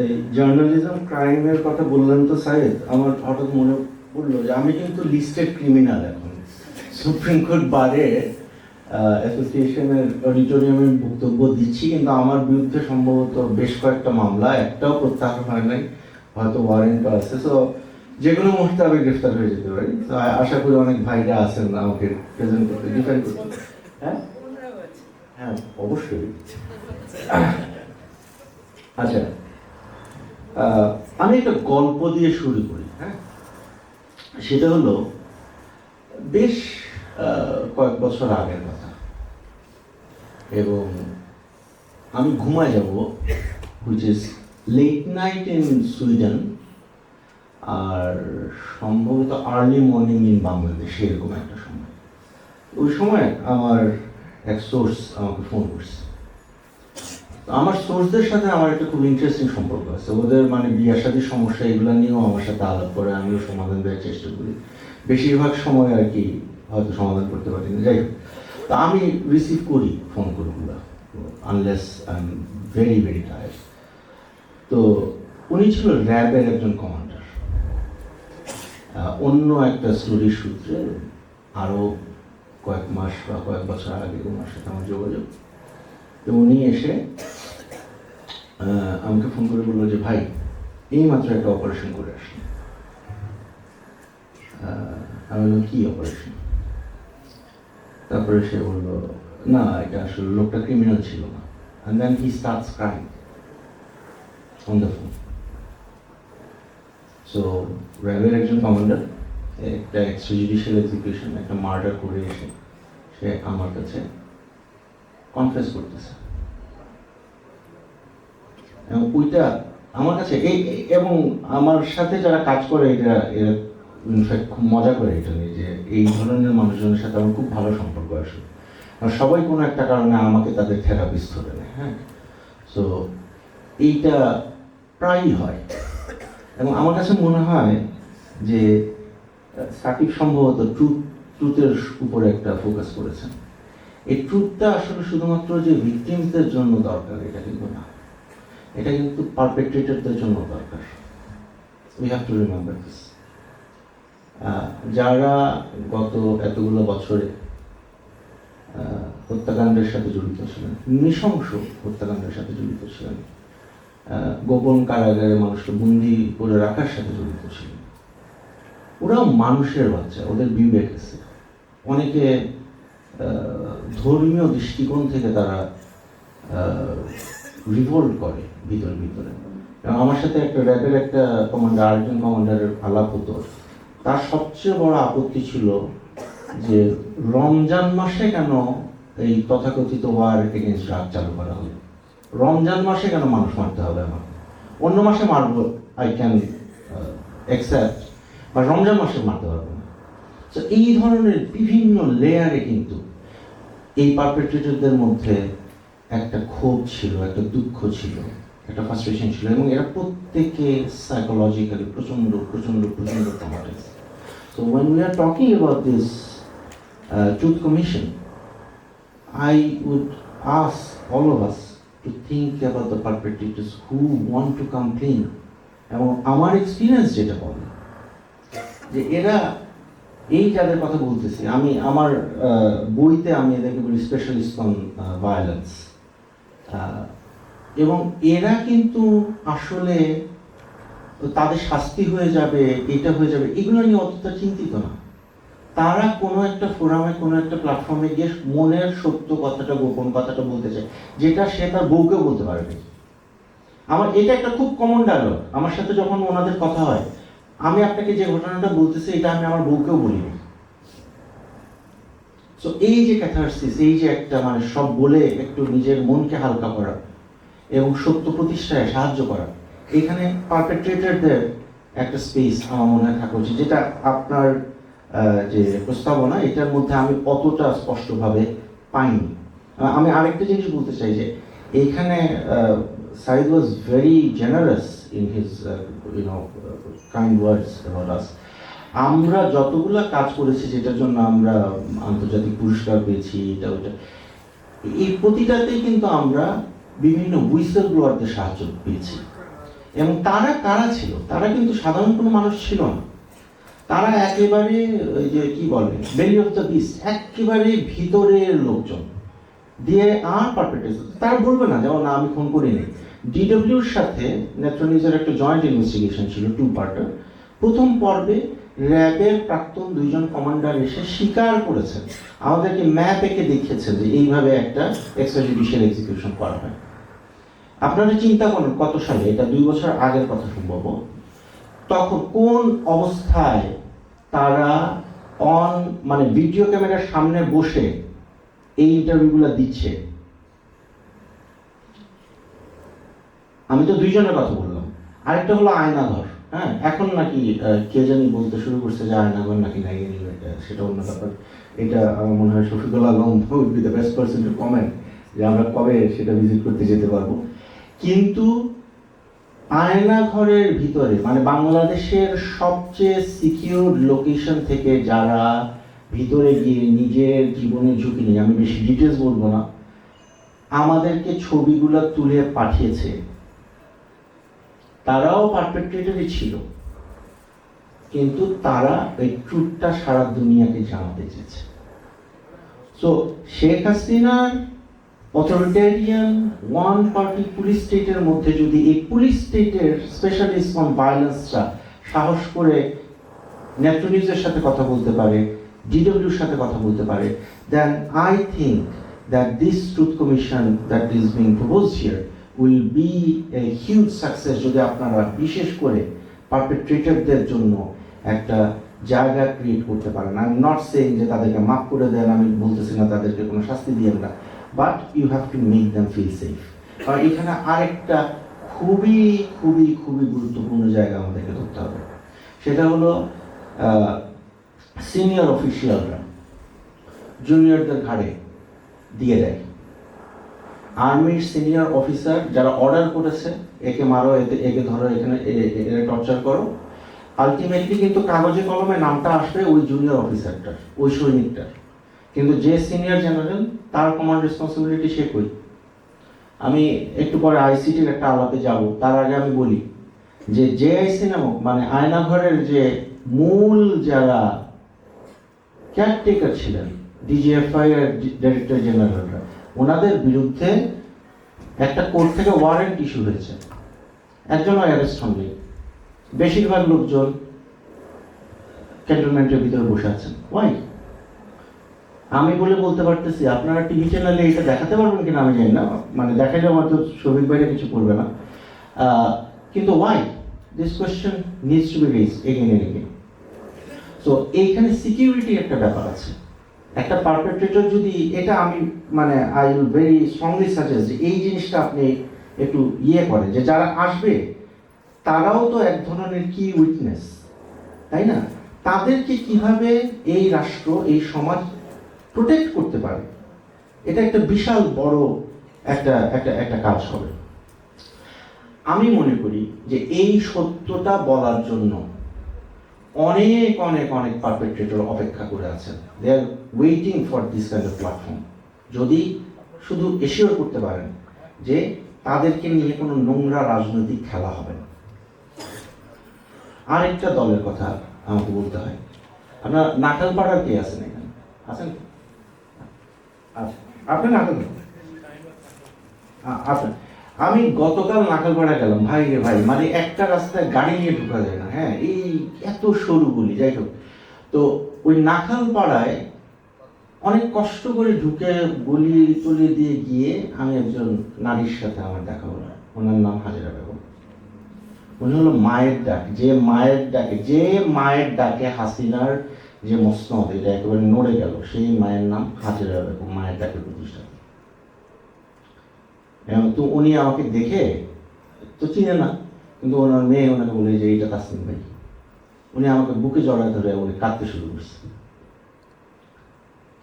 এই জার্নালিজম ক্রাইমের কথা বললাম তো সাহেব আমার হঠাৎ মনে পড়ল যে আমি কিন্তু লিস্টেড ক্রিমিনাল এখন। সুপ্রিম কোর্ট বারে অ্যাসোসিয়েশনের অডিটোরিয়ামে বক্তব্য দিচ্ছি কিন্তু আমার বিরুদ্ধে সম্ভবত বেশ কয়েকটা মামলা একটাও প্রত্যাহার হয় নাই হয়তো ওয়ারেন্ট আছে। তো যে কোনো মুহূর্তে আমি গ্রেফতার হয়ে যেতে পারি। তো আশা করি অনেক ভাইরা আছেন আমাকে প্রেজেন্ট করতে। ডিফেন্ড করতে। হ্যাঁ? হ্যাঁ অবশ্যই। আচ্ছা। আমি একটা গল্প দিয়ে শুরু করি হ্যাঁ? সেটা হলো, বেশ কয়েক বছর আগের কথা। এবং আমি ঘুমায় যাব which is late night in Sweden আর সম্ভবত আর্লি মর্নিং ইন বাংলাদেশ এরকম একটা সময়। ওই সময় আমার এক সোর্স আমাকে ফোন করছে। আমার সোর্সদের সাথে আমার একটা খুব ইন্টারেস্টিং সম্পর্ক আছে। ওদের মানে বিয়ে শাদীর সমস্যা, এগুলো নিয়েও আমার সাথে আলাপ করে, আমিও সমাধান দেওয়ার চেষ্টা করি। বেশিরভাগ সময় আর কি হয়তো সমাধান করতে পারি না। যাই হোক, তা আমি রিসিভ করি ফোন কলগুলো unless I am very very tired তো উনি ছিল র্যাবের একজন কমান্ডার অন্য একটা স্টোরির সূত্রে আরও কয়েক মাস বা কয়েক বছর আগে ওনার সাথে আমার যোগাযোগ। তো উনি এসে আমাকে ফোন করে বলল যে, ভাই, এই মাত্র একটা অপারেশন করে আসি আমি বললাম, কি অপারেশন তারপরে সে বলল, না, এটা আসলে লোকটা ক্রিমিনাল ছিল না। And then he starts crime on the phone so র্যাবের একজন কমান্ডার একটা এক্সট্রা জুডিশিয়াল এক্সিকিউশন একটা মার্ডার করে এসে সে আমার কাছে কনফেস করতেছে। এবং ওইটা আমার কাছে এই এবং আমার সাথে যারা কাজ করে এটা খুব মজা করে এটা নিয়ে যে এই ধরনের মানুষজনের সাথে আমার খুব ভালো সম্পর্ক আসে আর সবাই কোনো একটা কারণে আমাকে তাদের থেরাপিস্ট ধরে নেয় হ্যাঁ? সো এইটা প্রায়ই হয়। এবং আমার কাছে মনে হয় যে সাকিব সম্ভবত ট্রুথ ট্রুথের উপরে একটা ফোকাস করেছেন। এই ট্রুথটা আসলে শুধুমাত্র যে ভিকটিমসদের জন্য দরকার, এটা কিন্তু না। এটা কিন্তু পারপেট্রেটরদের জন্য দরকার। We have to remember this যারা গত এতগুলো বছরে হত্যাকাণ্ডের সাথে জড়িত ছিলেন, নৃশংস হত্যাকাণ্ডের সাথে জড়িত ছিলেন গোপন কারাগারে মানুষকে বন্দি করে রাখার সাথে জড়িত ছিলেন, ওরাও মানুষের বাচ্চা, ওদের বিবেক আছে। অনেকে ধর্মীয় দৃষ্টিকোণ থেকে তারা রিভোল্ট করে। ভিতরে ভিতরে। এবং আমার সাথে একটা র্যাবের একটা কমান্ডার আরেকজন কমান্ডারের আলাপ হতো। তার সবচেয়ে বড় আপত্তি ছিল যে, রমজান মাসে কেন এই তথাকথিত ওয়ার এগেনস্ট ড্রাগ চালু করা হলো? রমজান মাসে কেন মানুষ মারতে হবে আমার অন্য মাসে মারবো আই ক্যান অ্যাকসেপ্ট বা রমজান মাসে মারতে পারব না। তো এই ধরনের বিভিন্ন লেয়ারে কিন্তু এই পারপেট্রেটরদের মধ্যে একটা ক্ষোভ ছিল, একটা দুঃখ ছিল। একটা ফ্রাস্ট্রেশন ছিল এবং এরা প্রত্যেকে সাইকোলজিক্যালি প্রচণ্ড প্রচণ্ড প্রচণ্ড traumatize so when we are talking about this truth commission I would ask of us to think about the perpetrators who want to come clean. এবং আমার এক্সপিরিয়েন্স যেটা বলে, যে এরা এই যাদের কথা বলতেছি, আমি, আমার বইতে আমি এদেরকে বলি স্পেশালিস্ট অন ভায়োলেন্স এবং এরা কিন্তু আসলে তাদের শাস্তি হয়ে যাবে, এটা হয়ে যাবে, এগুলো নিয়ে অতটা চিন্তিত না। তারা কোনো একটা ফোরামে কোনো একটা প্ল্যাটফর্মে গিয়ে মনের সত্য কথাটা, গোপন কথাটা বলতে চায়, যেটা সে তার বউকেও বলতে পারবে আমার, এটা একটা খুব কমন ডায়লগ আমার সাথে যখন ওনাদের কথা হয়, আমি আপনাকে যে ঘটনাটা বলতেছি, এটা আমি আমার বউকেও বলিনি। এই যে ক্যাথারসিস এই যে একটা মানে সব বলে একটু নিজের মনকে হালকা করা এবং সত্য প্রতিষ্ঠায় সাহায্য করা। এখানে পারপেট্রেটরদের একটা স্পেস আমার মনে হয় থাকা উচিত, যেটা আপনার যে প্রস্তাবনা, এটার মধ্যে আমি অতটা স্পষ্টভাবে পাইনি। আমি আরেকটা জিনিস বলতে চাই যে এইখানে Saeed was very generous in his you know kind words about আমরা যতগুলো কাজ করেছি, যেটার জন্য আমরা আন্তর্জাতিক পুরস্কার পেয়েছি, এটা ওটা, এই প্রতিটাতেই কিন্তু আমরা বিভিন্ন হুইসেল ব্লোয়ারদের সাহায্য পেয়েছি। এবং তারা কারা ছিল। তারা কিন্তু সাধারণ কোনো মানুষ ছিল না। তারা একেবারে ওই যে কি বলে বেলি অফ দ্য বিস্ট একেবারে ভিতরের লোকজন। দিয়ে আর পারপেটেস তারা বলবে না যেমন আমি ফোন করিনি। ডিডব্লিউর সাথে নেত্রনিউজের একটা জয়েন্ট ইনভেস্টিগেশন ছিল টু পার্টার প্রথম পর্বে র্যাবের প্রাক্তন দুইজন কমান্ডার এসে স্বীকার করেছেন আমাদেরকে ম্যাপ এঁকে দেখিয়েছে যে এইভাবে একটা এক্সট্রাজুডিশিয়াল এক্সিকিউশন করা হয়। আপনারা চিন্তা করুন, কত সালে? এটা দুই বছর আগের কথা সম্ভব। তখন কোন অবস্থায় তারা অন মানে ভিডিও ক্যামেরার সামনে বসে এই ইন্টারভিউগুলো দিচ্ছে? আমি তো দুইজনের কথা বললাম। আরেকটা হলো আয়নাঘর। হ্যাঁ এখন নাকি কে জানি বলতে শুরু করছে যে আয়নাঘর নাকি নাই anyway, আহ, সেটা অন্য ব্যাপার। এটা আমার মনে হয় Shafiqul Alam will be the best person to comment যে আমরা কবে সেটা ভিজিট করতে যেতে পারব। কিন্তু আয়না ঘরের ভিতরে মানে বাংলাদেশের সবচেয়ে সিকিউর লোকেশন থেকে যারা ভিতরে গিয়ে নিজের জীবনের ঝুঁকি নিয়ে আমি বেশি ডিটেলস বলব না আমাদেরকে ছবিগুলো তুলে পাঠিয়েছে তারাও পারপেট্রেটরই ছিল। কিন্তু তারা এই ট্রুথটা সারা দুনিয়াকে জানাতে চেয়েছে। সো শেখ হাসিনার অথরিটেরিয়ান ওয়ান পার্টি পুলিশ স্টেটের মধ্যে যদি এই পুলিশ স্টেটের স্পেশালিস্ট অন ভায়োলেন্সরা সাহস করে নেত্র নিউজের সাথে কথা বলতে পারে ডিডব্লিউর সাথে কথা বলতে পারে then I think that this truth commission that is being propose here will be a huge success যদি আপনারা বিশেষ করে পারপেট্রেটরদের জন্য একটা জায়গা ক্রিয়েট করতে পারেন। আই এম নট সেইং যে তাদেরকে মাফ করে দেন, আমি বলতেছি না তাদেরকে কোনো শাস্তি দিয়েন না but you have to make them feel safe কারণ এখানে আরেকটা খুবই খুবই খুবই গুরুত্বপূর্ণ জায়গা আমাদেরকে ধরতে হবে। সেটা হলো সিনিয়র অফিসিয়ালরা জুনিয়রদের ঘাড়ে দিয়ে দেয়। আর্মির সিনিয়র অফিসার যারা অর্ডার করেছে, একে মারো, এতে একে ধরো, এখানে টর্চার করো। আলটিমেটলি কিন্তু কাগজে কলমে নামটা আসবে ওই জুনিয়র অফিসারটার ওই সৈনিকটার। কিন্তু যে সিনিয়র জেনারেল তার কমান্ড রেসপন্সিবিলিটি সে কই? আমি একটু পরে আইসিটির একটা আলাপে যাব, তার আগে আমি বলি যে জেআইসি নামক মানে আয়নাঘরের যে মূল যারা কেয়ারটেকার ছিলেন ডিজিএফআই এর ডাইরেক্টর জেনারেলরা ওনাদের বিরুদ্ধে একটা কোর্ট থেকে ওয়ারেন্ট ইস্যু হয়েছে। একজনও অ্যারেস্ট হননি বেশিরভাগ লোকজন ক্যান্টনমেন্টের ভিতরে বসে আছেন। ওয়াই আমি বলে বলতে পারতেছি, আপনারা টিভি চ্যানেলে এটা দেখাতে পারবেন কিনা আমি জানি না। মানে দেখাইলে তো শফিক ভাইরা কিছু করবে না। কিন্তু why this question needs to be raise again and again so এইখানে সিকিউরিটি একটা ব্যাপার আছে। একটা পারপেট্রেটর যদি, এটা আমি মানে I will very strongly suggest যে এই জিনিসটা আপনি একটু ইয়ে করেন যে যারা আসবে, তারাও তো এক ধরনের কি উইকনেস, তাই না? তাদেরকে কীভাবে এই রাষ্ট্র, এই সমাজ প্রোটেক্ট করতে পারে? এটা একটা বিশাল বড় একটা একটা একটা কাজ হবে। আমি মনে করি যে এই সত্যটা বলার জন্য অনেক অনেক অনেক পারপেট্রেটর অপেক্ষা করে আছেন। They are waiting for this kind of platform যদি শুধু এসিওর করতে পারেন, যে তাদেরকে নিয়ে কোনো নোংরা রাজনৈতিক খেলা হবে না। আরেকটা দলের কথা আমাকে বলতে হয়। আপনার নাকালপাড়ার কে আছেন এখানে? আছেন আচ্ছা আপনি নাকাল আচ্ছা। আমি গতকাল নাকালপাড়া গেলাম। ভাই রে ভাই মানে একটা রাস্তায় গাড়ি নিয়ে ঢোকা যায় না হ্যাঁ? এই এত সরু গুলি, যাই হোক। তো ওই নাখালপাড়ায় অনেক কষ্ট করে ঢুকে গলি তলি দিয়ে গিয়ে আমি একজন নারীর সাথে আমার দেখা হলো। ওনার নাম হাজিরা বেগম। উনি হলো মায়ের ডাক। যে মায়ের ডাকে, যে মায়ের ডাকে হাসিনার যে মসনদ, এটা একেবারে নড়ে গেল। সেই মায়ের নাম হাজিরা বেগম, মায়ের ডাকে প্রতিষ্ঠা। এবং তো উনি আমাকে দেখে, তো চিনে না, কিন্তু ওনার মেয়ে ওনাকে বলে যে, এইটা তাসলিম ভাই। উনি আমাকে বুকে জড়ায় ধরে উনি কাঁদতে শুরু করছে।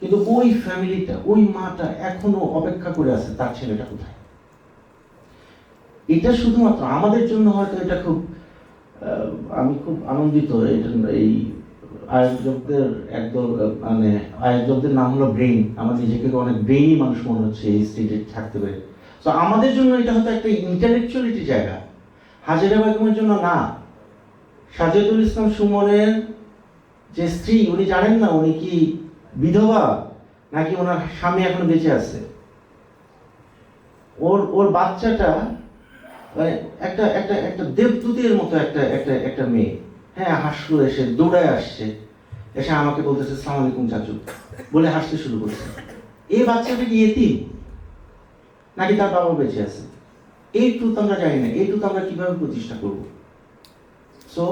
কিন্তু ওই ফ্যামিলিটা, ওই মাটা এখনও অপেক্ষা করে আছে তার ছেলেটা কোথায়? এটা শুধুমাত্র আমাদের জন্য হয়তো এটা খুব আমি খুব আনন্দিত এই আয়োজকদের একদল মানে আয়োজকদের নাম হলো ব্রেইন। আমার নিজেকে অনেক ব্রেইনই মানুষ মনে হচ্ছে এই স্টেজে থাকতে পারে। তো আমাদের জন্য এটা হয়তো একটা ইন্টালেকচুয়ালিটি জায়গা। হাজিরা বেগমের জন্য না। সাজেদুল ইসলাম সুমনের যে স্ত্রী, উনি জানেন না উনি কি বিধবা নাকি ওনার স্বামী এখন বেঁচে আছে? ওর ওর বাচ্চাটা মানে একটা একটা একটা দেবদূতের মতো একটা একটা একটা মেয়ে। হ্যাঁ হাসলো, এসে দৌড়ায় আসছে। এসে আমাকে বলতেছে, সালাম আলাইকুম চাচু। বলে হাসতে শুরু করছে। এই বাচ্চাটা কি এতিম? নাকি তার বাবা বেঁচে আছে? এই ট্রুথ আমরা জানি না। এই ট্রুথ আমরা কীভাবে প্রতিষ্ঠা করব? সো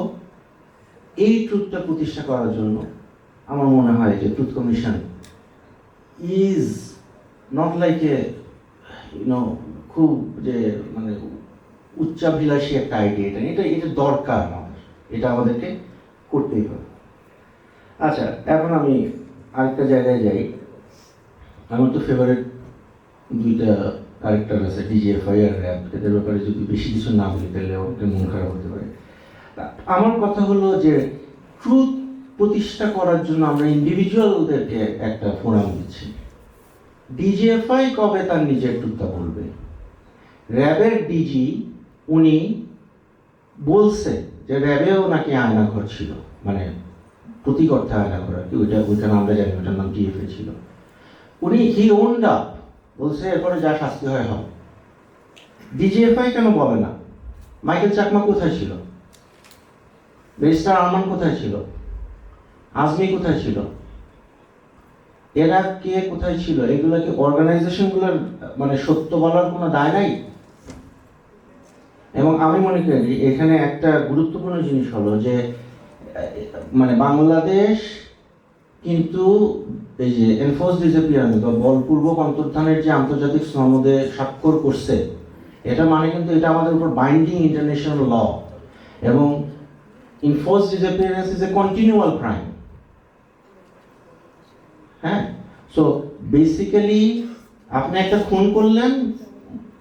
এই ট্রুথটা প্রতিষ্ঠা করার জন্য আমার মনে হয় যে truth commission is not like a you know খুব যে মানে উচ্চাভিলাষী একটা আইডিয়া এটা। এটা এটা দরকার আমাদের এটা আমাদেরকে করতেই হবে। আচ্ছা এখন আমি আরেকটা জায়গায় যাই। আমার তো ফেভারিট দুইটা ক্যারেক্টার আছে ডিজিএফআই আর র্যাপ এদের ব্যাপারে যদি বেশি কিছু না বলি, তাহলে মন খারাপ হতে পারে। আমার কথা হলো যে ট্রুথ প্রতিষ্ঠা করার জন্য আমরা ইন্ডিভিজুয়ালদেরকে একটা ফোরাম দিচ্ছি। ডিজিএফআই কবে তার নিজের ট্রুথটা বলবে? র্যাবের ডিজি উনি বলছে যে র্যাবেও নাকি আয়নাঘর ছিল মানে প্রতীক অর্থে আয়নাঘর আর কি, ওইটা ওইটা আমরা জানি ওইটার নাম ডিএফএ ছিল। উনি হি ওন্ড আপ বলছে এরপরে যা শাস্তি হয় হবে। ডিজিএফআই কেন বলে না? মাইকেল চাকমা কোথায় ছিল? ব্যারিস্টার আরমান কোথায় ছিল? আজমি কোথায় ছিল? এরা কে কোথায় ছিল? এগুলো কি অর্গানাইজেশনগুলোর মানে সত্য বলার কোনো দায় নাই? এবং আমি মনে করি এখানে একটা গুরুত্বপূর্ণ জিনিস হলো যে মানে বাংলাদেশ কিন্তু এই যে এনফোর্স ডিসঅ্যাপিয়ারেন্স বা বলপূর্বক অন্তর্ধানের যে আন্তর্জাতিক সনদে স্বাক্ষর করছে, এটা মানে কিন্তু এটা আমাদের উপর বাইন্ডিং ইন্টারন্যাশনাল ল এবং enforce disappearance is a continual crime হ্যাঁ? সো বেসিক্যালি আপনি একটা খুন করলেন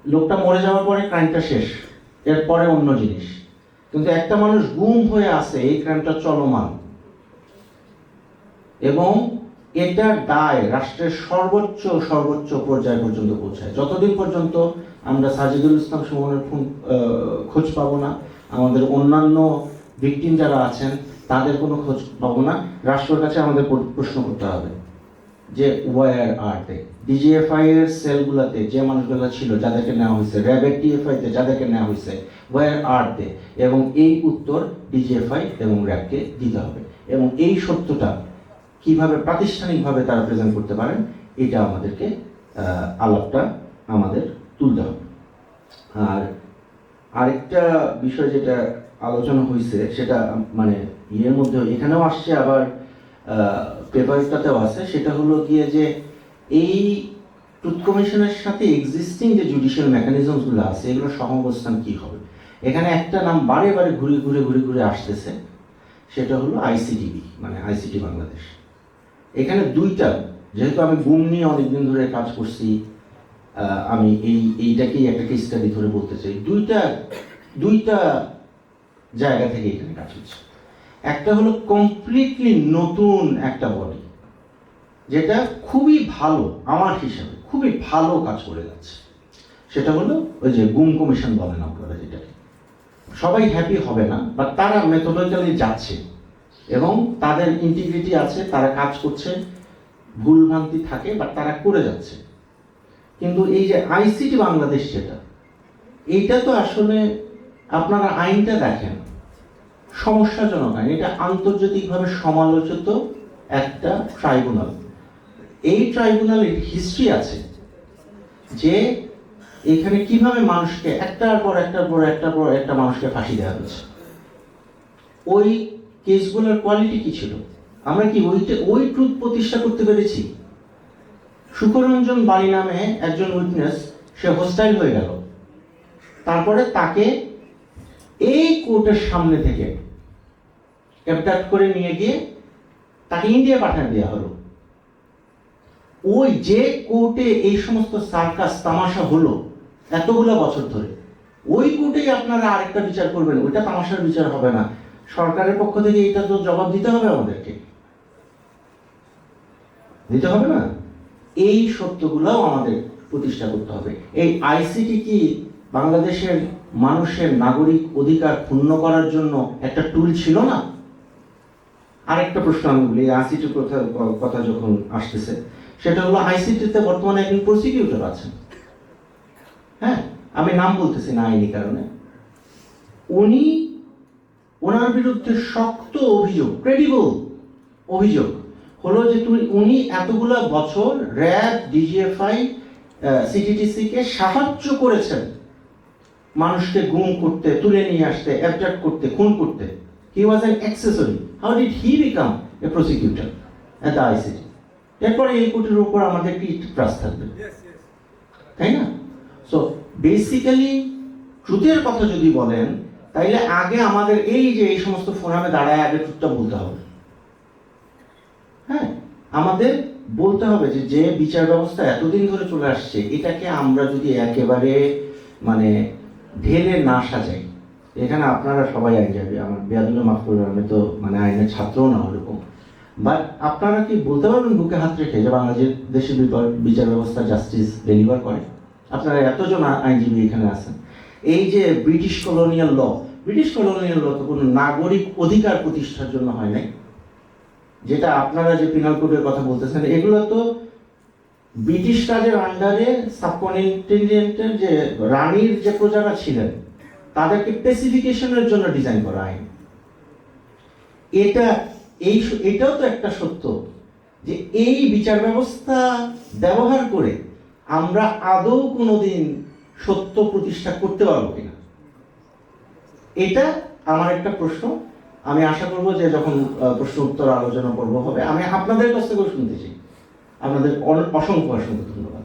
লোকটা মরে যাওয়ার পরে ক্রাইমটা শেষ এরপরে অন্য জিনিস। কিন্তু একটা মানুষ গুম হয়ে আছে এই ক্রাইমটা চলমান। এবং এটা দায় রাষ্ট্রের সর্বোচ্চ সর্বোচ্চ পর্যায় পর্যন্ত পৌঁছায়। যতদিন পর্যন্ত আমরা সাজিদুল ইসলাম সুমনের আহ, খোঁজ পাবো না আমাদের অন্যান্য ভিকটিম যারা আছেন তাদের কোনো খোঁজ পাবো না রাষ্ট্রের কাছে আমাদের প্র- প্রশ্ন করতে হবে। যে ওয়ার আর দে ডিজিএফআই এর সেলগুলোতে যে মানুষগুলো ছিল, যাদেরকে নেওয়া হয়েছে র্যাবের টিএফআই তে যাদেরকে নেওয়া হয়েছে ওয়ার আর দে এবং এই উত্তর ডিজিএফআই এবং র্যাবকে দিতে হবে। এবং এই সত্যটা কীভাবে প্রাতিষ্ঠানিকভাবে তারা প্রেজেন্ট করতে পারেন, এটা আমাদেরকে আলাপটা আমাদের তুলতে হবে। আর আরেকটা বিষয় যেটা আলোচনা হয়েছে সেটা মানে ইয়ের মধ্যে এখানেও আসছে আবার পেপারটাতেও আছে, সেটা হলো গিয়ে যে এই ট্রুথ কমিশনের সাথে এক্সিস্টিং যে জুডিশিয়াল মেকানিজমসগুলো আছে এগুলো সহাবস্থান কি হবে? এখানে একটা নাম বারে বারে ঘুরে ঘুরে ঘুরে ঘুরে আসতেছে, সেটা হলো আইসিডিবি মানে আইসিটি বাংলাদেশ। এখানে দুইটা, যেহেতু আমি গুম নিয়ে অনেকদিন ধরে কাজ করছি আমি এই, এইটাকেই একটা স্টাডি ধরে বলতে চাই। দুইটা দুইটা জায়গা থেকে এখানে কাজ হচ্ছে। একটা হলো কমপ্লিটলি নতুন একটা বডি যেটা খুবই ভালো আমার হিসাবে খুবই ভালো কাজ করে যাচ্ছে। সেটা হলো ওই যে গুম কমিশন বলেন আপনারা যেটাকে। সবাই হ্যাপি হবে না বাট তারা মেথোডিক্যালি যাচ্ছে এবং তাদের ইন্টিগ্রিটি আছে, তারা কাজ করছে, ভুল ভ্রান্তি থাকে বাট তারা করে যাচ্ছে। কিন্তু এই যে আইসিটি বাংলাদেশ যেটা, এইটা তো আসলে আপনারা আইনটা দেখেন সমস্যাজনক আইন এটা আন্তর্জাতিকভাবে সমালোচিত একটা ট্রাইব্যুনাল। এই ট্রাইব্যুনালের হিস্ট্রি আছে যে এখানে কীভাবে মানুষকে একটার পর একটার পর একটার পর একটা মানুষকে ফাঁসি দেওয়া হয়েছে। ওই কেসগুলোর কোয়ালিটি কি ছিল? আমরা কি ওইটা ওই ট্রুথ প্রতিষ্ঠা করতে পেরেছি? সুকরঞ্জন বাড়ি নামে একজন উইটনেস সে হোস্টাইল হয়ে গেল। তারপরে তাকে এই কোর্টের সামনে থেকে অ্যাবডাক্ট করে নিয়ে গিয়ে তাকে ইন্ডিয়া পাঠিয়ে দেওয়া হলো। ওই যে কোর্টে এই সমস্ত সার্কাস তামাশা হলো এতগুলো বছর ধরে, ওই কোর্টেই আপনারা আরেকটা বিচার করবেন, ওইটা তামাশার বিচার হবে না। সরকারের পক্ষ থেকে এটা তো জবাব দিতে হবে আমাদেরকে। দিতে হবে না? এই সত্যগুলোও আমাদের প্রতিষ্ঠা করতে হবে। এই আইসিটি কি বাংলাদেশের মানুষের নাগরিক অধিকার ক্ষুণ্ণ করার জন্য একটা টুল ছিল না? আরেকটা প্রশ্ন আমি বলি আইসিটির কথা কথা যখন আসতেছে, সেটা হলো আইসিটিতে বর্তমানে একজন প্রসিকিউটর আছেন। হ্যাঁ আমি নাম বলতেছি না আইনি কারণে। উনি ওনার বিরুদ্ধে শক্ত অভিযোগ ক্রেডিবল অভিযোগ হলো যে তুমি, উনি এতগুলো বছর র্যাব ডিজিএফআই সিটিটিসি কে সাহায্য করেছেন। মানুষকে গুম করতে, তুলে নিয়ে আসতে অ্যাবজাক্ট করতে, খুন করতে। He was an accessory how did he become a prosecutor at the ICT এরপরে এই কোটির উপর আমাদের কি ট্রাস্ট থাকবে? তাই না? সো বেসিক্যালি ট্রুথের কথা যদি বলেন তাইলে আগে আমাদের এই যে এই সমস্ত ফোরামে দাঁড়ায় আগে ট্রুথটা বলতে হবে। হ্যাঁ? আমাদের বলতে হবে যে যে বিচার ব্যবস্থা এতদিন ধরে চলে আসছে এটাকে আমরা যদি একেবারে মানে ঢেলে না সাজাই এখানে আপনারা সবাই আইনজীবী আমার বেয়াদুলে মাফ করবেন আমি তো মানে আইনের ছাত্রও না ওরকম। বাট আপনারা কি বলতে পারবেন বুকে হাত রেখে যে বাংলাদেশ দেশের বিচার ব্যবস্থা জাস্টিস ডেলিভার করে? আপনারা এতজন আইনজীবী এখানে আছেন। এই যে British colonial law British colonial law তো কোনো নাগরিক অধিকার প্রতিষ্ঠার জন্য হয় নাই। যেটা আপনারা যে পিনাল কোডের কথা বলতেছেন, এগুলো তো ব্রিটিশ রাজের আন্ডারে সাবকন্টিনেন্টের যে রানীর যে প্রজারা ছিলেন তাদেরকে স্পেসিফিকেশনের জন্য ডিজাইন করা আইন এটা এই এটাও তো একটা সত্য যে এই বিচার ব্যবস্থা ব্যবহার করে আমরা আদৌ কোনোদিন সত্য প্রতিষ্ঠা করতে পারব কিনা? এটা আমার একটা প্রশ্ন। আমি আশা করব যে যখন প্রশ্ন উত্তর আলোচনা পর্ব হবে, আমি আপনাদের কাছ থেকেও শুনতে চাই। আপনাদের অসংখ্য অসংখ্য ধন্যবাদ।